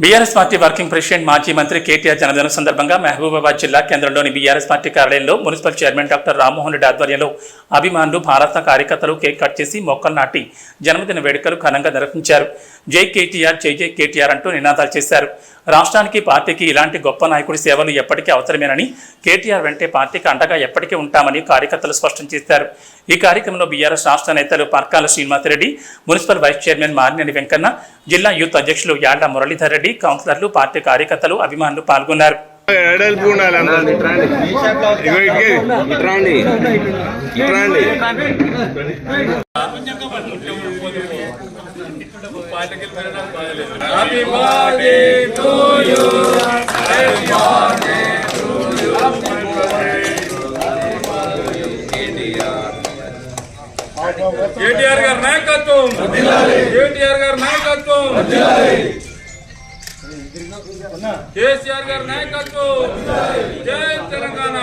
BRS party working president మాజీ మంత్రి కేటీఆర్ జన్మదినం సందర్భంగా మహబూబాబాద్ జిల్లా కేంద్రంలోని బీఆర్ఎస్ పార్టీ కార్యాలయంలో municipal chairman doctor Rammohan Reddy ఆధ్వర్యంలో అభిమానులు భారత కార్యకర్తలు కేక్ కట్ చేసి మొక్కలు నాటి జన్మదిన వేడుకలు ఘనంగా నిర్వహించారు. జై కేటీఆర్ జై జై కేటీఆర్ అంటూ నినాదాలు చేశారు. రాష్ట్రానికి పార్టీకి ఇలాంటి గొప్ప నాయకుడి సేవలు ఎప్పటికీ అవసరమేనని కేటీఆర్ వెంటే పార్టీకి అండగా ఎప్పటికీ ఉంటామని కార్యకర్తలు స్పష్టం చేశారు. ఈ కార్యక్రమంలో బీఆర్ఎస్ రాష్ట్ర నేతలు Parkala Srinivasa Reddy municipal vice chairman Marineni Venkanna జిల్లా యూత్ అధ్యక్షులు యాడ్ల మురళీధర్ రెడ్డి కౌన్సిలర్లు పార్టీ కార్యకర్తలు అభిమానులు పాల్గొన్నారు. ఎడల్పు ఉండాలి కేటీఆర్ గారి నాయకత్వం. కేటీఆర్ గారి నాయకత్వం. కేసీఆర్ గారి నాయకత్వం. జై తెలంగాణ.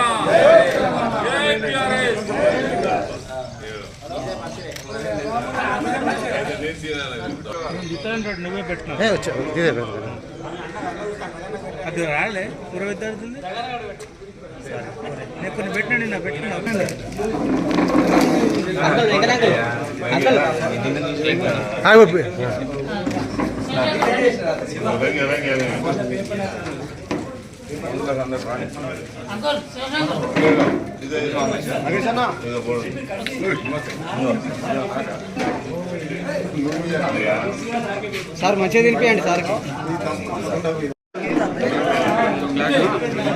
జై టిఆర్ఎస్. అది రాలే పూర్వ విద్యార్థులు నేను కొన్ని పెట్టినండి నా పెట్టిన రంగి, రంగి. ఇదే, ఇదో పోడు. సార్ మంచిగా తినిపియండి సార్కి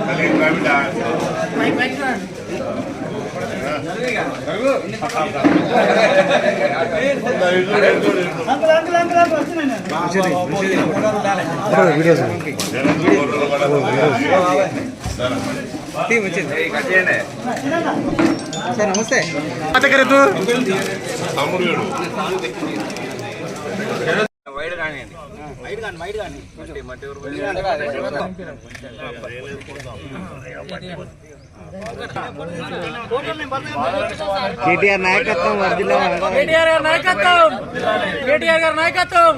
కలిగి రాబిడ్డా. జనంతో సార్ నమస్తే తమ్ముడు వైడ్ కానివ్వండి వైడ్ కానీ వైడ్ కానీ మట్టి మట్టి కేటీఆర్ నాయకత్వం కేటీఆర్ గారి నాయకత్వం! కేటీఆర్ గారి నాయకత్వం!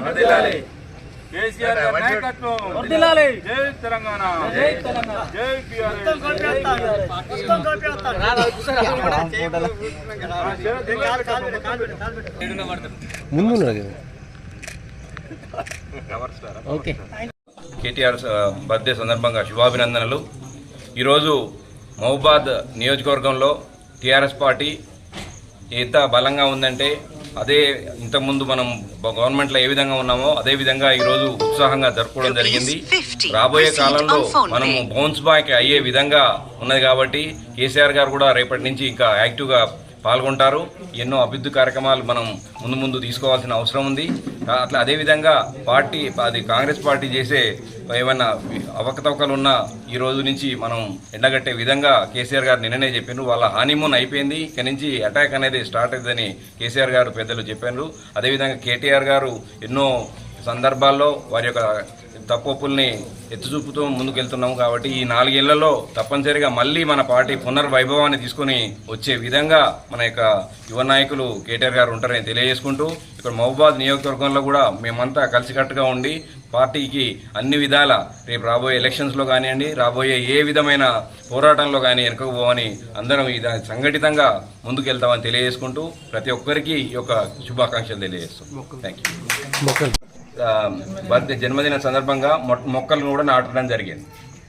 కేసీఆర్ గారి నాయకత్వం! వర్ధిల్లాలి జై తెలంగాణ! జై తెలంగాణ. జై ఓకే. కేటీఆర్ బర్త్డే సందర్భంగా శుభాభినందనలు. ఈరోజు మహబాద్ నియోజకవర్గంలో టీఆర్ఎస్ పార్టీ ఎంత బలంగా ఉందంటే అదే ఇంతకుముందు మనం గవర్నమెంట్లో ఏ విధంగా ఉన్నామో అదే విధంగా ఈరోజు ఉత్సాహంగా జరుపుకోవడం జరిగింది. రాబోయే కాలంలో మనము బౌన్స్ బ్యాక్ అయ్యే విధంగా ఉన్నది కాబట్టి కేసీఆర్ గారు కూడా రేపటి నుంచి ఇంకా యాక్టివ్గా పాల్గొంటారు. ఎన్నో అభివృద్ధి కార్యక్రమాలు మనం ముందు ముందు తీసుకోవాల్సిన అవసరం ఉంది. అట్లా అదేవిధంగా పార్టీ అది కాంగ్రెస్ పార్టీ చేసే ఏమైనా అవకతవకలు ఉన్నా ఈ రోజు నుంచి మనం ఎండగట్టే విధంగా కేసీఆర్ గారు నిన్ననే చెప్పారు వాళ్ళ హానిమూన్ అయిపోయింది. ఇక నుంచి అటాక్ అనేది స్టార్ట్ అవుతుందని కేసీఆర్ గారు పెద్దలు చెప్పారు అదేవిధంగా కేటీఆర్ గారు ఎన్నో సందర్భాల్లో వారి యొక్క తప్పుల్ని ఎత్తుచూపుతూ ముందుకెళ్తున్నాము కాబట్టి ఈ నాలుగేళ్ళలో తప్పనిసరిగా మళ్ళీ మన పార్టీ పునర్వైభవాన్ని తీసుకొని వచ్చే విధంగా మన యొక్క యువ నాయకులు కేటీఆర్ గారు ఉంటారని తెలియజేసుకుంటూ ఇక్కడ మహబాద్ నియోజకవర్గంలో కూడా మేమంతా కలిసికట్టుగా ఉండి పార్టీకి అన్ని విధాల రేపు రాబోయే ఎలక్షన్స్లో కానివ్వండి రాబోయే ఏ విధమైన పోరాటంలో కానీ వెనుకకు పోవని అందరం ఇది సంఘటితంగా ముందుకెళ్తామని తెలియజేసుకుంటూ ప్రతి ఒక్కరికి ఈ యొక్క శుభాకాంక్షలు తెలియజేస్తాం. థ్యాంక్ యూ బర్త్డే జన్మదిన సందర్భంగా మొ- మొక్కలను కూడా నాటడం జరిగింది.